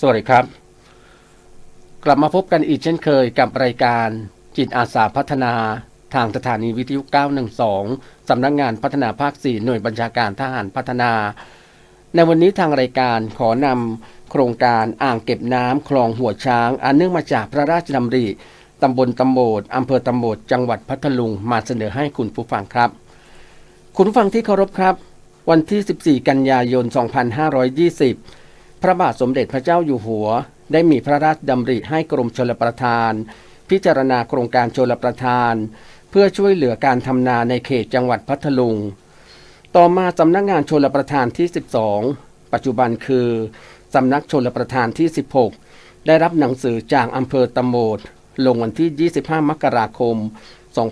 สวัสดีครับ กลับมาพบกันอีกเช่นเคยกับรายการจิตอาสาพัฒนาทางสถานีวิทยุ 912 สำนักงงานพัฒนาภาค 4 หน่วยบัญชาการทหารพัฒนา ในวันนี้ทางรายการขอนำโครงการอ่างเก็บน้ำคลองหัวช้าง อันเนื่องมาจากพระราชดำริตำบลตำโบดอำเภอตำโบดจังหวัดพัทลุงมาเสนอให้คุณผู้ฟังครับ คุณผู้ฟังที่เคารพครับ วันที่ 14 กันยายน 2520 พระบาทสมเด็จพระเจ้าอยู่หัว ได้มีพระราชดำริให้กรมชลประทาน พิจารณาโครงการชลประทาน เพื่อช่วยเหลือการทำนาในเขตจังหวัดพัทลุง ต่อมาสำนักงานชลประทานที่ 12 ปัจจุบันคือสำนักชลประทานที่ 16 ได้รับหนังสือจากอำเภอตำโมดลงวันที่ 25 มกราคม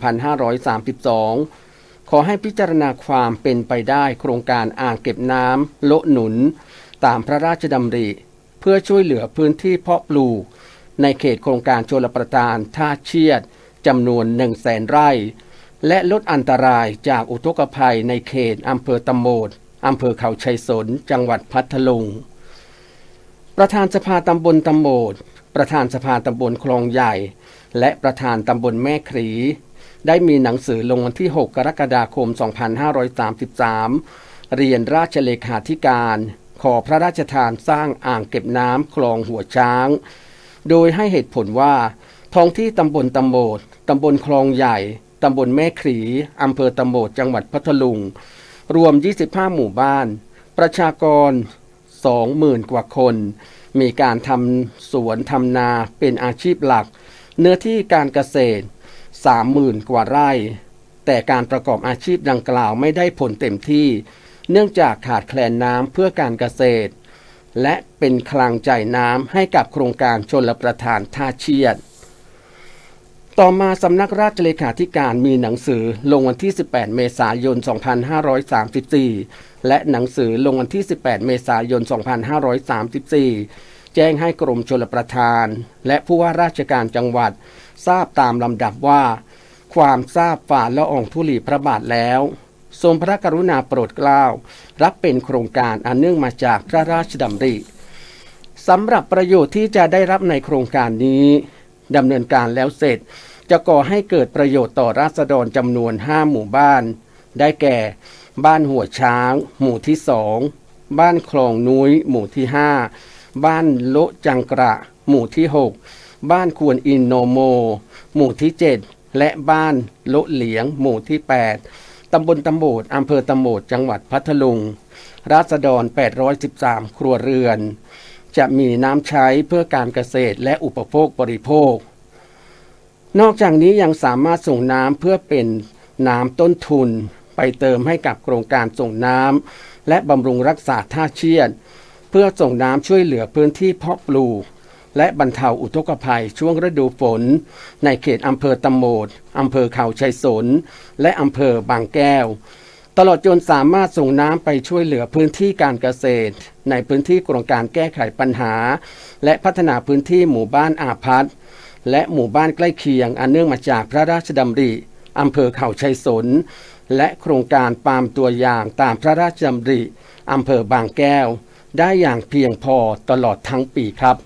2532 ขอให้พิจารณาความเป็นไปได้โครงการอ่างเก็บน้ำโละหนุน ตามพระราชดำริ เพื่อช่วยเหลือพื้นที่เพาะปลูก ในเขตโครงการชลประทานท่าเชียดจำนวน1 0 0 0 0แสนไร่ และลดอันตรายจากอุทกภัยในเขตอำเภอตำโมดอำเภอเขาชัยสน จังหวัดพัทลุง ประธานสภาตำบลตำโมดประธานสภาตำบลคลองใหญ่ และประธานตำบลแม่ขรีได้มีหนังสือลงวันที่ 6 กรกฎาคม 2533 เรียนราชเลขาธิการ พระราชทานสร้างอ่างเก็บน้ำคลองหัวช้าง โดยให้เหตุผลว่า ท้องที่ตำบลตำโบดตำบลคลองใหญ่ ตำบลแม่ขรีอำเภอตำโบดจังหวัดพัทลุง รวม 25 หมู่บ้าน ประชากร 20,000 กว่าคน มีการทำสวนทำนาเป็นอาชีพหลัก เนื้อที่การเกษตร 30,000 กว่าไร่ แต่การประกอบอาชีพดังกล่าวไม่ได้ผลเต็มที่ เนื่องจากขาดแคลนน้ำเพื่อการเกษตร และเป็นคลังจ่ายน้ำให้กับโครงการชนลประทานท่าเชียด ต่อมาสำนักราชเลขาธิการมีหนังสือลงวันที่ 18 เมษายน 2534 และหนังสือลงวันที่ 18 เมษายน 2534 แจ้งให้กรมชลประทาน และผู้ว่าราชการจังหวัด ทราบตามลำดับว่า ความทราบฝ่าละอองธุลีพระบาทแล้ว ทรงพระกรุณาโปรดเกล้ารับเป็นโครงการอันเนื่องมาจากพระราชดำริสำหรับประโยชน์ที่จะได้รับในโครงการนี้ดำเนินการแล้วเสร็จ จะก่อให้เกิดประโยชน์ต่อราษฎรจำนวน 5 หมู่บ้าน ได้แก่ บ้านหัวช้าง หมู่ที่สองบ้านคลองนุ้ย หมู่ที่ 5 บ้านโลจังกระ หมู่ที่ 6 บ้านควรอินโนโม หมู่ที่ 7 และบ้านโลเหลียง หมู่ที่ 8 ตำบลตำโบดอำเภอตำโบดจังหวัดพัทลุง ราษฎร 813 ครัวเรือน จะมีน้ำใช้เพื่อการเกษตรและอุปโภคบริโภค นอกจากนี้ยังสามารถส่งน้ำเพื่อเป็นน้ำต้นทุน ไปเติมให้กับโครงการส่งน้ำและบำรุงรักษาท่าเชียด เพื่อส่งน้ำช่วยเหลือพื้นที่เพาะปลูก และบรรเทาอุทกภัยช่วงฤดูฝน ในเขตอำเภอตำโมดอำเภอเขาชัยสน และอำเภอบางแก้ว ตลอดจนสามารถส่งน้ำไปช่วยเหลือพื้นที่การเกษตร ในพื้นที่โครงการแก้ไขปัญหา และพัฒนาพื้นที่หมู่บ้านอาพัฒน์และหมู่บ้านใกล้เคียงอันเนื่องมาจากพระราชดำริอำเภอเขาชัยสน และโครงการปาล์มตัวอย่างตามพระราชดำริอำเภอบางแก้ว ได้อย่างเพียงพอตลอดทั้งปีครับ